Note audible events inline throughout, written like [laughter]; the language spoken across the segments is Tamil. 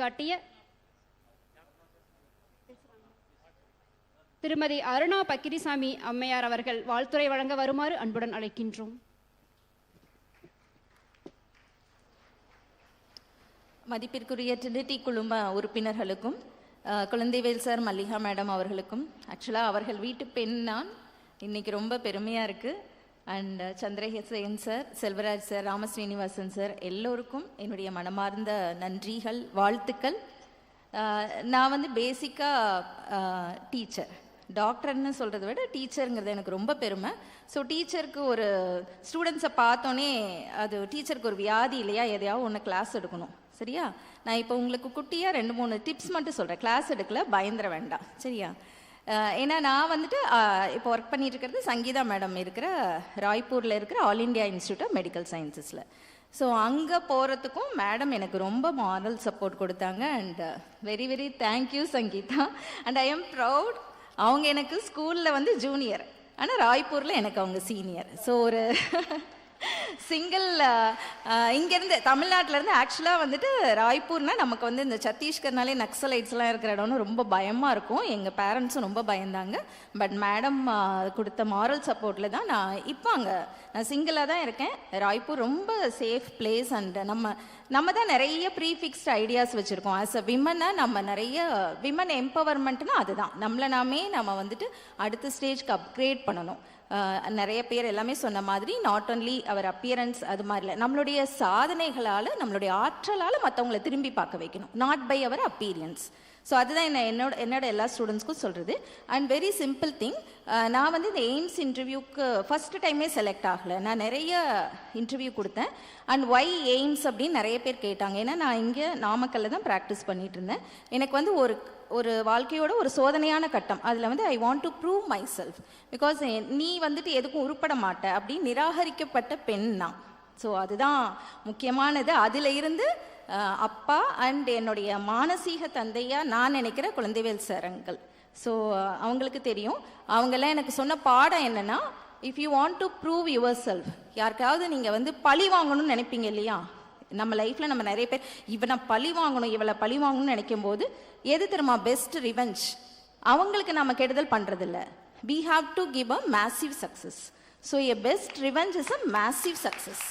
காட்டிய திருமதி அருணா பக்கிரிசாமி அம்மையார் அவர்கள் வாழ்த்துரை வழங்க வருமாறு அன்புடன் அழைக்கின்றோம். மதிப்பிற்குரிய ட்ரினிட்டி குழும உறுப்பினர்களுக்கும் குழந்தைவேல் சார் மல்லிகா மேடம் அவர்களுக்கும் ஆக்சுவலாக அவர்கள் வீட்டு பெண் நான் இன்னைக்கு ரொம்ப பெருமையாக இருக்குது and Chandrahesan sir Selvaraj sir Ramasrinivasan sir எல்லோருக்கும் என்னுடைய மனமார்ந்த நன்றிகள் வாழ்த்துக்கள். Uh, நான் வந்து பேசிக்காக டீச்சர் டாக்டர்னு சொல்கிறத விட டீச்சருங்கிறது எனக்கு ரொம்ப பெருமை. ஸோ டீச்சருக்கு ஒரு ஸ்டூடெண்ட்ஸை பார்த்தோன்னே அது டீச்சருக்கு ஒரு வியாதி இல்லையா? எதையாவது ஒன்று கிளாஸ் எடுக்கணும். சரியா? நான் இப்போ உங்களுக்கு குட்டியாக ரெண்டு மூணு டிப்ஸ் மட்டும் சொல்கிறேன் கிளாஸ் எடுக்கல பயந்துட வேண்டாம். சரியா? ஏன்னா நான் வந்துட்டு இப்போ ஒர்க் பண்ணிட்டு இருக்கிறது சங்கீதா மேடம் இருக்கிற ராய்ப்பூரில் இருக்கிற All India Institute of Medical சயின்சஸில் so அங்கே போகிறதுக்கும் மேடம் எனக்கு ரொம்ப மாரல் சப்போர்ட் கொடுத்தாங்க and very very thank you Sangeetha. And I am proud அவங்க எனக்கு ஸ்கூலில் வந்து ஜூனியர் ஆனால் ராய்ப்பூரில் எனக்கு அவங்க சீனியர் ஸோ ஒரு [laughs] சிங்கிள் uh, uh, இங்கேருந்து தமிழ்நாட்டிலேருந்து ஆக்சுவலாக வந்துட்டு ராய்ப்பூர்னால் நமக்கு வந்து இந்த சத்தீஸ்கர்னாலே நக்சலைட்ஸ்லாம் இருக்கிற இடம்னு ரொம்ப பயமாக இருக்கும். எங்கள் பேரண்ட்ஸும் ரொம்ப பயந்தாங்க. பட் மேடம் uh, கொடுத்த மாரல் சப்போர்ட்டில் தான் நான் இப்போ அங்கே நான் சிங்கிளாக தான் இருக்கேன். ராய்ப்பூர் ரொம்ப சேஃப் பிளேஸ் அண்ட் நம்ம நம்ம தான் நிறைய ப்ரீஃபிக்ஸ்ட் ஐடியாஸ் வச்சுருக்கோம். ஆஸ் அ விமனை நம்ம நிறைய விமன் எம்பவர்மெண்ட்னா அதுதான். நம்மளை நாமே நம்ம வந்துட்டு அடுத்த ஸ்டேஜ்க்கு அப்கிரேட் பண்ணணும். நிறைய பேர் எல்லாமே சொன்ன மாதிரி நாட் ஒன்லி அவர் அப்பியரன்ஸ் அது மாதிரி இல்லை நம்மளுடைய சாதனைகளால் நம்மளுடைய ஆற்றலால் மற்றவங்கள திரும்பி பார்க்க வைக்கணும். Not by our appearance so அதுதான் என்ன என்னோட என்னோட எல்லா ஸ்டூடெண்ட்ஸ்க்கும் சொல்கிறது அண்ட் வெரி சிம்பிள் திங் நான் வந்து இந்த எய்ம்ஸ் இன்டர்வியூக்கு ஃபஸ்ட்டு டைமே செலக்ட் ஆகலை. நான் நிறைய இன்டர்வியூ கொடுத்தேன். அண்ட் ஒய் எய்ம்ஸ் அப்படின்னு நிறைய பேர் கேட்டாங்க. ஏன்னா நான் இங்கே நாமக்கல்ல தான் ப்ராக்டிஸ் பண்ணிட்டு இருந்தேன். எனக்கு வந்து ஒரு ஒரு வாழ்க்கையோட ஒரு சோதனையான கட்டம். அதில் வந்து I want to prove myself because நீ வந்துட்டு எதுக்கும் உருப்பட மாட்ட. அப்படின்னு நிராகரிக்கப்பட்ட பெண் தான் ஸோ அதுதான் முக்கியமானது. அதில் இருந்து அப்பா அண்ட் என்னுடைய மானசீக தந்தையாக நான் நினைக்கிற குழந்தைவேல் சரங்கள். ஸோ அவங்களுக்கு தெரியும். அவங்கெல்லாம் எனக்கு சொன்ன பாடம் என்னென்னா if you want to prove yourself யாருக்காவது நீங்கள் வந்து பழி வாங்கணும்னு நினைப்பீங்க இல்லையா? நம்ம லைஃப்பில் நம்ம நிறைய பேர் இவனை பழி வாங்கணும் இவளை பழி வாங்கணும்னு நினைக்கும் போது எது தெரியுமா? பெஸ்ட் ரிவெஞ்ச் அவங்களுக்கு நம்ம கெடுதல் பண்ணுறதில்ல we have to give a massive success so a best revenge is a massive success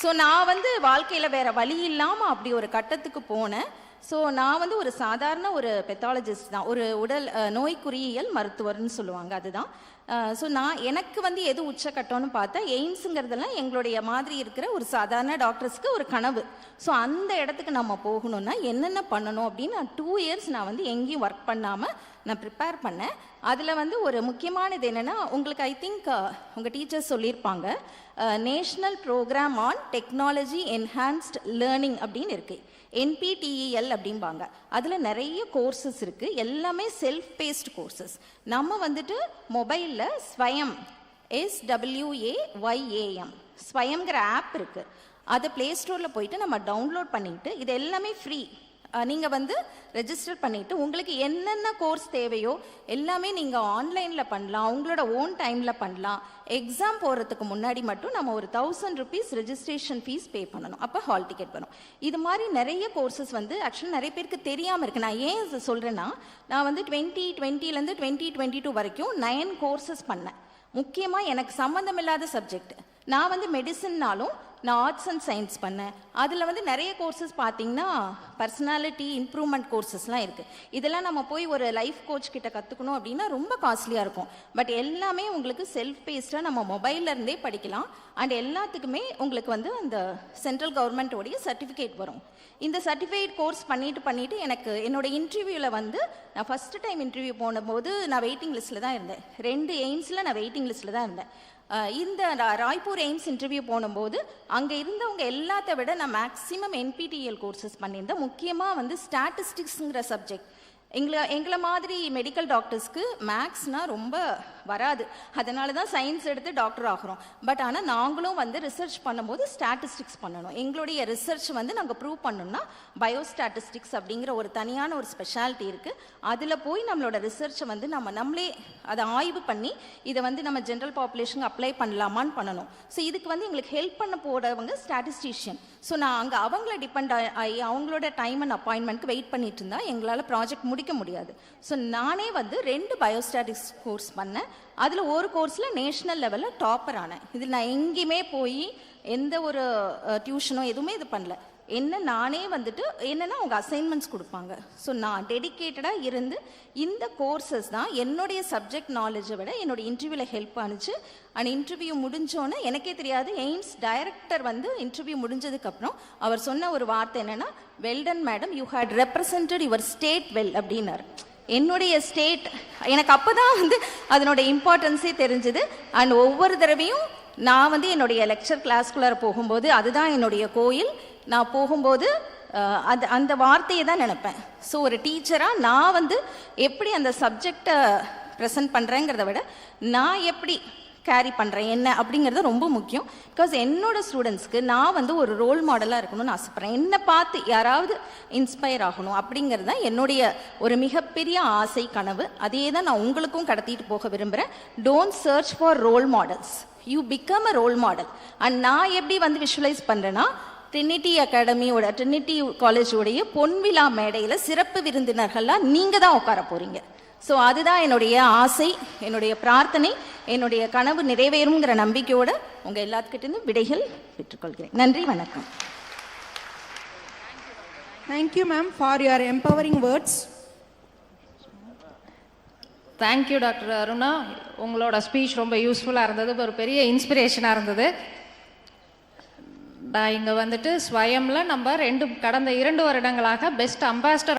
so நான் வந்து வாழ்க்கையில் வேற வழி இல்லாமல் அப்படி ஒரு கட்டத்துக்கு போனேன். ஸோ நான் வந்து ஒரு சாதாரண ஒரு பெத்தாலஜிஸ்ட் தான். ஒரு உடல் நோய்க்குறியியல் மருத்துவர்னு சொல்லுவாங்க அதுதான். ஸோ நான் எனக்கு வந்து எது உச்சக்கட்டம்னு பார்த்தா எய்ம்ஸுங்கிறதெல்லாம் எங்களுடைய மாதிரி இருக்கிற ஒரு சாதாரண டாக்டர்ஸ்க்கு ஒரு கனவு. ஸோ அந்த இடத்துக்கு நம்ம போகணும்னா என்னென்ன பண்ணணும் அப்படின்னு நான் டூ இயர்ஸ் நான் வந்து எங்கேயும் ஒர்க் பண்ணாமல் நான் ப்ரிப்பேர் பண்ணேன். அதில் வந்து ஒரு முக்கியமானது என்னென்னா உங்களுக்கு ஐ திங்க் உங்கள் டீச்சர்ஸ் சொல்லியிருப்பாங்க national programme on technology enhanced learning அப்படின்னு இருக்குது என்பிடிஇஎல் அப்படிம்பாங்க. அதில் நிறைய கோர்சஸ் இருக்குது எல்லாமே செல்ஃப் பேஸ்ட் கோர்சஸ் நம்ம வந்துட்டு மொபைலில் ஸ்வயம் எஸ்டபிள்யூஏஒய்ஏஎம் ஸ்வயங்கிற ஆப் இருக்குது அதை ப்ளே ஸ்டோரில் போயிட்டு நம்ம டவுன்லோட் பண்ணிட்டு இது எல்லாமே ஃப்ரீ நீங்கள் வந்து ரெஜிஸ்டர் பண்ணிவிட்டு உங்களுக்கு என்னென்ன கோர்ஸ் தேவையோ எல்லாமே நீங்கள் ஆன்லைனில் பண்ணலாம். உங்களோட ஓன் டைமில் பண்ணலாம். எக்ஸாம் போகிறதுக்கு முன்னாடி மட்டும் நம்ம ஒரு thousand rupees registration fee pay பண்ணணும். அப்போ ஹால் டிக்கெட் வரும். இது மாதிரி நிறைய கோர்சஸ் வந்து ஆக்சுவலி நிறைய பேருக்கு தெரியாமல் இருக்குது நான் ஏன் இது சொல்கிறேன்னா நான் வந்து டுவெண்ட்டி டுவெண்ட்டிலேருந்து டுவெண்ட்டி டுவெண்ட்டி டூ வரைக்கும் நைன் கோர்சஸ் பண்ணேன். முக்கியமாக எனக்கு சம்மந்தமில்லாத சப்ஜெக்ட் நான் வந்து மெடிசன்னாலும் நான் ஆர்ட்ஸ் அண்ட் சயின்ஸ் பண்ணேன். அதில் வந்து நிறைய கோர்சஸ் பார்த்தீங்கன்னா பர்சனாலிட்டி இம்ப்ரூவ்மெண்ட் கோர்சஸ்லாம் இருக்குது இதெல்லாம் நம்ம போய் ஒரு லைஃப் கோச் கிட்ட கற்றுக்கணும் அப்படின்னா ரொம்ப காஸ்ட்லியாக இருக்கும். பட் எல்லாமே உங்களுக்கு செல்ஃப் பேஸ்டாக நம்ம மொபைல்லேருந்தே படிக்கலாம். அண்ட் எல்லாத்துக்குமே உங்களுக்கு வந்து அந்த சென்ட்ரல் கவர்மெண்ட்டோடைய சர்டிஃபிகேட் வரும். இந்த சர்டிஃபிகேட் கோர்ஸ் பண்ணிட்டு பண்ணிட்டு எனக்கு என்னோட இன்டர்வியூவில் வந்து நான் ஃபஸ்ட்டு டைம் இன்டர்வியூ போனபோது நான் வெயிட்டிங் லிஸ்ட்டில் தான் இருந்தேன். ரெண்டு எய்ம்ஸில் நான் வெயிட்டிங் லிஸ்ட்டில் தான் இருந்தேன். இந்த ரா- ராய்ப்பூர் எய்ம்ஸ் இன்டர்வியூ போனும்போது அங்கே இருந்தவங்க எல்லாத்த விட நான் மேக்ஸிமம் என்பிடிஎல் கோர்சஸ் பண்ணியிருந்தேன். முக்கியமாக வந்து ஸ்டாட்டிஸ்டிக்ஸுங்கிற சப்ஜெக்ட் எங்களை எங்களை மாதிரி மெடிக்கல் டாக்டர்ஸ்க்கு மேக்ஸ்னா ரொம்ப வராது. அதனால தான் சயின்ஸ் எடுத்து டாக்டர் ஆகிறோம். பட் ஆனால் நாங்களும் வந்து ரிசர்ச் பண்ணும்போது ஸ்டாட்டிஸ்டிக்ஸ் பண்ணணும். எங்களுடைய ரிசர்ச் வந்து நாங்கள் ப்ரூவ் பண்ணோம்னா பயோஸ்டாட்டிஸ்டிக்ஸ் அப்படிங்கிற ஒரு தனியான ஒரு ஸ்பெஷாலிட்டி இருக்குது அதில் போய் நம்மளோட ரிசர்ச்சை வந்து நம்ம நம்மளே அதை ஆய்வு பண்ணி இதை வந்து நம்ம ஜென்ரல் பாப்புலேஷனுக்கு அப்ளை பண்ணலாமான்னு பண்ணணும். ஸோ இதுக்கு வந்து எங்களுக்கு ஹெல்ப் பண்ண போகிறவங்க ஸ்டாட்டிஸ்டிஷியன் ஸோ நான் அங்கே அவங்கள டிபெண்ட் ஆகி அவங்களோட டைம் அண்ட் அப்பாயின்மெண்ட்க்கு வெயிட் பண்ணிட்டு இருந்தால் எங்களால் ப்ராஜெக்ட் முடிக்க முடியாது. ஸோ நானே வந்து ரெண்டு பயோஸ்டாட்டிக்ஸ் கோர்ஸ் பண்ணேன். அதில் ஒரு கோர்ஸில் நேஷ்னல் லெவலில் டாப்பர் ஆனேன். இதில் நான் எங்கேயுமே போய் எந்த ஒரு டியூஷனோ எதுவுமே இது பண்ணல. என்ன நானே வந்துட்டு என்னன்னா அவங்க அசைன்மெண்ட்ஸ் கொடுப்பாங்க. ஸோ நான் டெடிக்கேட்டடாக இருந்து இந்த கோர்சஸ் தான் என்னுடைய சப்ஜெக்ட் நாலேஜை விட என்னோட இன்டர்வியூவில் ஹெல்ப் ஆனிச்சு அண்ட் இன்டர்வியூ முடிஞ்சோன்னே எனக்கே தெரியாது எய்ம்ஸ் டைரக்டர் வந்து இன்டர்வியூ முடிஞ்சதுக்கப்புறம் அவர் சொன்ன ஒரு வார்த்தை என்னன்னா well done madam you had represented your state well அப்படின்னாரு. என்னுடைய ஸ்டேட் எனக்கு அப்போ தான் வந்து அதனுடைய இம்பார்ட்டன்ஸே தெரிஞ்சுது. அண்ட் ஒவ்வொரு தடவையும் நான் வந்து என்னுடைய லெக்சர் கிளாஸ்குள்ளார போகும்போது அதுதான் என்னுடைய கோயில். நான் போகும்போது அது அந்த வார்த்தையை தான் நினப்பேன். ஸோ ஒரு டீச்சராக நான் வந்து எப்படி அந்த சப்ஜெக்டை ப்ரெசென்ட் பண்ணுறேங்கிறத விட நான் எப்படி கேரி பண்ணுறேன் என்ன அப்படிங்கிறது ரொம்ப முக்கியம். பிகாஸ் என்னோட ஸ்டூடெண்ட்ஸ்க்கு நான் வந்து ஒரு ரோல் மாடலாக இருக்கணும்னு ஆசைப்பட்றேன். என்னை பார்த்து யாராவது இன்ஸ்பயர் ஆகணும் அப்படிங்கிறது தான் என்னுடைய ஒரு மிகப்பெரிய ஆசை கனவு. அதே தான் நான் உங்களுக்கும் கடத்திட்டு போக விரும்புகிறேன் don't search for role models you become a role model and நான் எப்படி வந்து விஷுவலைஸ் பண்ணுறேன்னா ட்ரினிட்டி அகாடமியோட ட்ரினிட்டி காலேஜோடைய பொன்விழா மேடையில் சிறப்பு விருந்தினர்கள்லாம் நீங்கள் தான் உட்கார போகிறீங்க ஸோ அதுதான் என்னுடைய ஆசை என்னுடைய பிரார்த்தனை என்னுடைய கனவு நிறைவேறுங்கிற நம்பிக்கையோட உங்கள் எல்லாத்துக்கிட்டேருந்து விடைகள் பெற்றுக்கொள்கிறேன். நன்றி வணக்கம். Thank you, ma'am, for your empowering words. Thank you doctor Aruna உங்களோட ஸ்பீச் ரொம்ப யூஸ்ஃபுல்லாக இருந்தது ஒரு பெரிய இன்ஸ்பிரேஷனாக இருந்தது. நான் இங்கே வந்துட்டு ஸ்வயம்ல நம்ம ரெண்டு கடந்த இரண்டு வருடங்களாக பெஸ்ட் அம்பாஸ்டர்